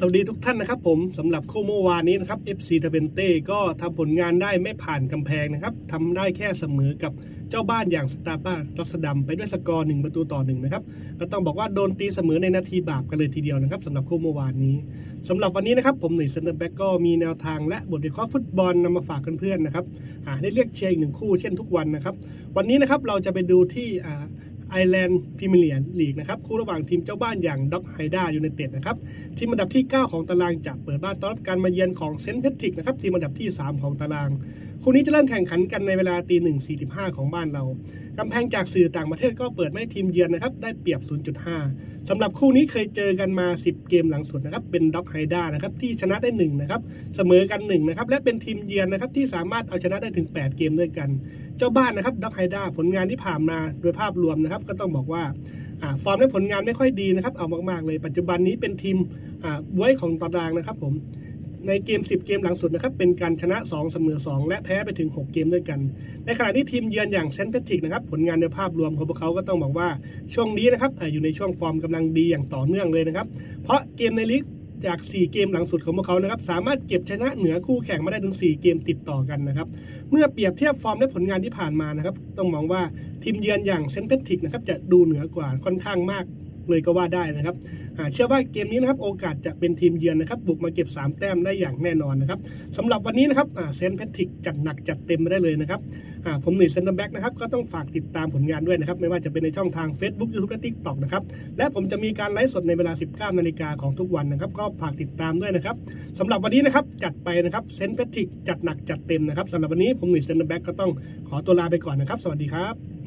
สวัสดีทุกท่านนะครับผมสำหรับโคู่เมื่อวานนี้นะครับ FC t เ t ก็ทำผลงานได้ไม่ผ่านกำแพงนะครับทำได้แค่เสมอกับเจ้าบ้านอย่างสตาร์บ้ารัสดัมไปด้วยสกอร์หนึ่งประตูต่อหนึ่งนะครับก็ต้องบอกว่าโดนตีเสมอในนาทีบาปกันเลยทีเดียวนะครับสำหรับโคู่เมื่อวานนี้สำหรับวันนี้นะครับผมหนุ่ยเซนเตอร์แบ็กก็มีแนวทางและบทวิเคราะห์ฟุตบอลนำมาฝากเพื่อนๆนะครับอ่าได้เรียกเชียร์อีกหนึ่งคู่เช่นทุกวันนะครับวันนี้นะครับเราจะไปดูที่ ไอแลนด์พรีเมียร์ลีกนะครับคู่ระหว่างทีมเจ้าบ้านอย่างด็อกไฮด้ายูไนเต็ดนะครับทีมอันดับที่ 9 ของตารางจะเปิดบ้านต้อนรับการมาเยือนของเซนต์เพทริกนะครับทีมอันดับที่ 3 ของตารางคู่นี้จะเริ่มแข่งขันกันในเวลาตีหนึ่งสี่สิบห้าของบ้านเรากำแพงจากสื่อต่างประเทศก็เปิดไม่ให้ทีมเยือนนะครับได้เปรียบ 0.5 สำหรับคู่นี้เคยเจอกันมา 10 เกมหลังสุดนะครับ เป็นด็อกไฮด้านะครับที่ชนะได้1นะครับเสมอกัน1นะครับและเป็นทีมเยือนนะครับที่สามารถเอาชนะได้ถึง 8 เกมด้วยกัน เจ้าบ้านนะครับด็อกไฮด้าผลงานที่ผ่านมาโดยภาพรวมนะครับ ก็ต้องบอกว่าอฟอร์มและผลงานไม่ค่อยดีนะครับ เอามากๆเลย ปัจจุบันนี้เป็นทีมอ่าบวยของตารางนะครับผม ในเกม 10 เกมหลังสุดนะครับเป็นการชนะ 2 เสมอ 2 และแพ้ไปถึง 6 เกมด้วยกัน ในขณะที่ทีมเยือนอย่างเซนต์แพทริกนะครับผลงานในภาพรวมของพวกเขาก็ต้องบอกว่าช่วงนี้นะครับอยู่ในช่วงฟอร์มกำลังดีอย่างต่อเนื่องเลยนะครับ เพราะเกมในลีกจาก 4 เกมหลังสุดของพวกเขานะครับ สามารถเก็บชนะเหนือคู่แข่งมาได้ถึง 4 เกมติดต่อกันนะครับ เมื่อเปรียบเทียบฟอร์มและผลงานที่ผ่านมานะครับ ต้องมองว่าทีมเยือนอย่างเซนต์เพทริกนะครับจะดูเหนือกว่าค่อนข้างมาก เลยก็ว่าได้นะครับเชื่อว่าเกมนี้นะครับโอกาสจะเป็นทีมเยือนนะครับบุกมาเก็บ 3 แต้มได้อย่างแน่นอนนะครับสำหรับวันนี้นะครับเซนต์เพทริกจัดหนักจัดเต็มมาได้เลยนะครับผมหนุ่ยเซนต์แบ็กนะครับก็ต้องฝากติดตามผลงานด้วยนะครับไม่ว่าจะเป็นในช่องทาง Facebook YouTube และ TikTok นะครับและผมจะมีการไลฟ์สดในเวลา 19นาฬิกาของทุกวันนะครับก็ฝากติดตามด้วยนะครับสำหรับวันนี้นะครับจัดไปนะครับเซนต์แพทริกจัดหนักจัดเต็มนะครับสำหรับวันนี้ผมหนุ่ยเซนต์แบ็กก็ต้องขอตัวลาไปก่อนนะครับ สวัสดีครับ